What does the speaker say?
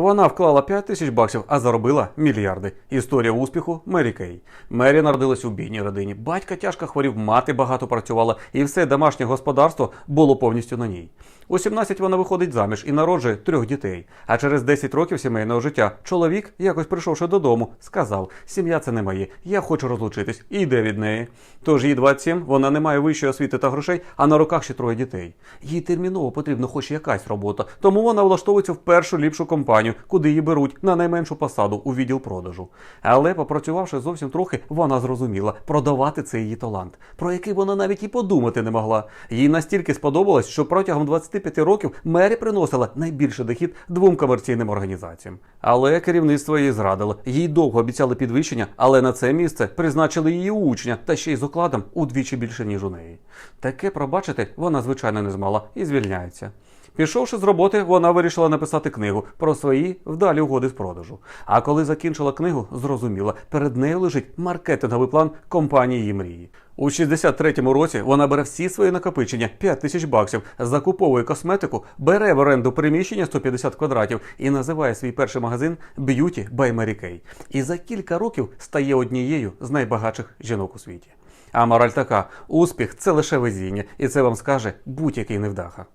Вона вклала 5 тисяч баксів, а заробила мільярди. Історія успіху Мері Кей. Мері народилась у бідній родині. Батька тяжко хворів, мати багато працювала, і все домашнє господарство було повністю на ній. У 17 вона виходить заміж і народжує трьох дітей. А через 10 років сімейного життя чоловік, якось прийшовши додому, сказав: Сім'я це не моє, я хочу розлучитись і йде від неї. Тож їй 27, вона не має вищої освіти та грошей, а на руках ще троє дітей. Їй терміново потрібна хоч якась робота, тому вона влаштовується в першу ліпшу компанію, куди її беруть на найменшу посаду у відділ продажу. Але, попрацювавши зовсім трохи, вона зрозуміла, продавати це її талант, про який вона навіть і подумати не могла. Їй настільки сподобалось, що протягом 25 років Мері приносила найбільший дохід двом комерційним організаціям. Але керівництво її зрадило. Їй довго обіцяли підвищення, але на це місце призначили її учня та ще й з окладом удвічі більше, ніж у неї. Таке пробачити вона, звичайно, не змогла і звільняється. Пішовши з роботи, вона вирішила написати книгу про свої вдалі угоди з продажу. А коли закінчила книгу, зрозуміла, перед нею лежить маркетинговий план компанії її мрії. У 63-му році вона бере всі свої накопичення 5 тисяч баксів, закуповує косметику, бере в оренду приміщення 150 квадратів і називає свій перший магазин Б'юті Kay. І за кілька років стає однією з найбагатших жінок у світі. А мораль така: успіх це лише везіння, і це вам скаже будь-який невдаха.